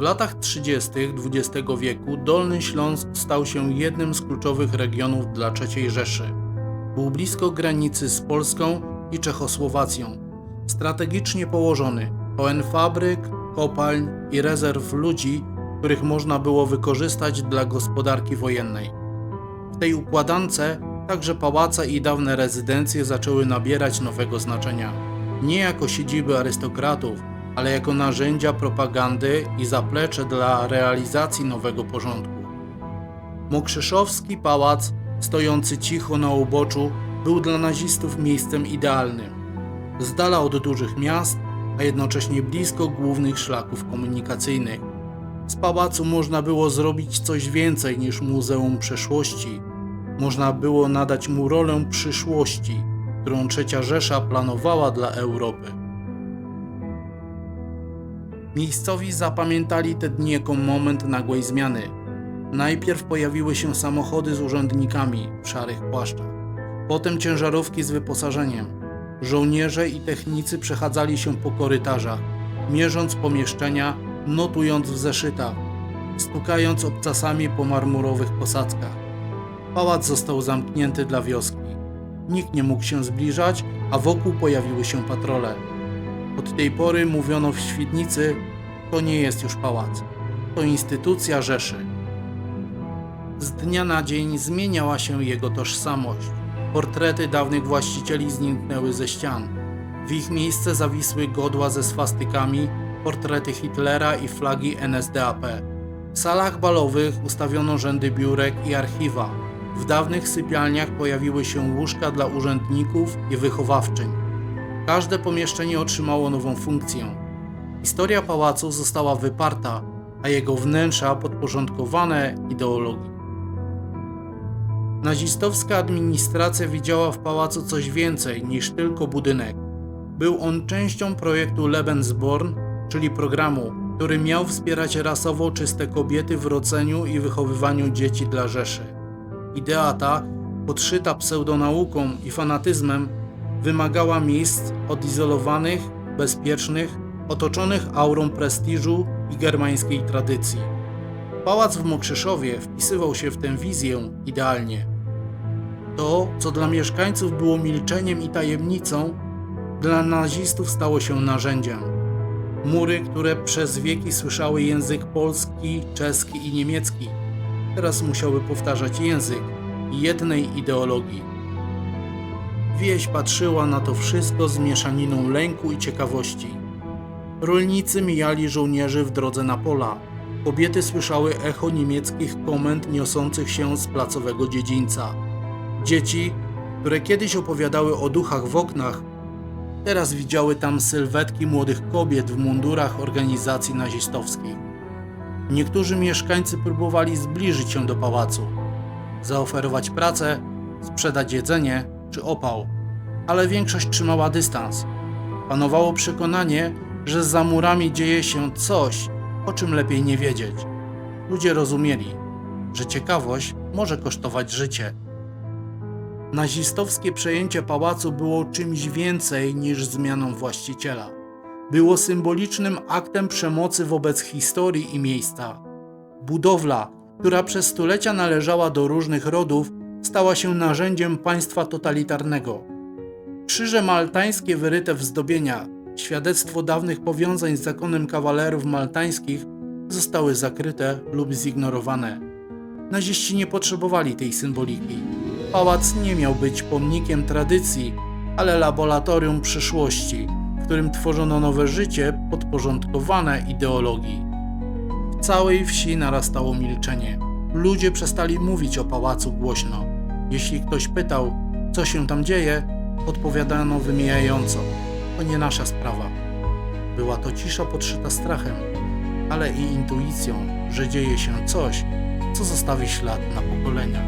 W latach 30. XX wieku Dolny Śląsk stał się jednym z kluczowych regionów dla III Rzeszy. Był blisko granicy z Polską i Czechosłowacją. Strategicznie położony, pełen fabryk, kopalń i rezerw ludzi, których można było wykorzystać dla gospodarki wojennej. W tej układance także pałace i dawne rezydencje zaczęły nabierać nowego znaczenia. Nie jako siedziby arystokratów, ale jako narzędzia propagandy i zaplecze dla realizacji nowego porządku. Mokrzeszowski pałac, stojący cicho na uboczu, był dla nazistów miejscem idealnym. Z dala od dużych miast, a jednocześnie blisko głównych szlaków komunikacyjnych. Z pałacu można było zrobić coś więcej niż muzeum przeszłości. Można było nadać mu rolę przyszłości, którą trzecia Rzesza planowała dla Europy. Miejscowi zapamiętali te dni jako moment nagłej zmiany. Najpierw pojawiły się samochody z urzędnikami w szarych płaszczach, potem ciężarówki z wyposażeniem. Żołnierze i technicy przechadzali się po korytarzach, mierząc pomieszczenia, notując w zeszytach, stukając obcasami po marmurowych posadzkach. Pałac został zamknięty dla wioski. Nikt nie mógł się zbliżać, a wokół pojawiły się patrole. Od tej pory mówiono w Świdnicy, to nie jest już pałac, to instytucja Rzeszy. Z dnia na dzień zmieniała się jego tożsamość. Portrety dawnych właścicieli zniknęły ze ścian. W ich miejsce zawisły godła ze swastykami, portrety Hitlera i flagi NSDAP. W salach balowych ustawiono rzędy biurek i archiwa. W dawnych sypialniach pojawiły się łóżka dla urzędników i wychowawczyń. Każde pomieszczenie otrzymało nową funkcję. Historia pałacu została wyparta, a jego wnętrza podporządkowane ideologii. Nazistowska administracja widziała w pałacu coś więcej niż tylko budynek. Był on częścią projektu Lebensborn, czyli programu, który miał wspierać rasowo czyste kobiety w rodzeniu i wychowywaniu dzieci dla Rzeszy. Idea ta, podszyta pseudonauką i fanatyzmem, wymagała miejsc odizolowanych, bezpiecznych, otoczonych aurą prestiżu i germańskiej tradycji. Pałac w Mokrzeszowie wpisywał się w tę wizję idealnie. To, co dla mieszkańców było milczeniem i tajemnicą, dla nazistów stało się narzędziem. Mury, które przez wieki słyszały język polski, czeski i niemiecki, teraz musiały powtarzać język jednej ideologii. Wieś patrzyła na to wszystko z mieszaniną lęku i ciekawości. Rolnicy mijali żołnierzy w drodze na pola. Kobiety słyszały echo niemieckich komend niosących się z placowego dziedzińca. Dzieci, które kiedyś opowiadały o duchach w oknach, teraz widziały tam sylwetki młodych kobiet w mundurach organizacji nazistowskich. Niektórzy mieszkańcy próbowali zbliżyć się do pałacu, zaoferować pracę, sprzedać jedzenie czy opał, ale większość trzymała dystans. Panowało przekonanie, że za murami dzieje się coś, o czym lepiej nie wiedzieć. Ludzie rozumieli, że ciekawość może kosztować życie. Nazistowskie przejęcie pałacu było czymś więcej niż zmianą właściciela. Było symbolicznym aktem przemocy wobec historii i miejsca. Budowla, która przez stulecia należała do różnych rodów, stała się narzędziem państwa totalitarnego. Krzyże maltańskie wyryte w zdobienia, świadectwo dawnych powiązań z zakonem kawalerów maltańskich, zostały zakryte lub zignorowane. Naziści nie potrzebowali tej symboliki. Pałac nie miał być pomnikiem tradycji, ale laboratorium przyszłości, w którym tworzono nowe życie podporządkowane ideologii. W całej wsi narastało milczenie. Ludzie przestali mówić o pałacu głośno. Jeśli ktoś pytał, co się tam dzieje, odpowiadano wymijająco: To nie nasza sprawa. Była to cisza podszyta strachem, ale i intuicją, że dzieje się coś, co zostawi ślad na pokolenia.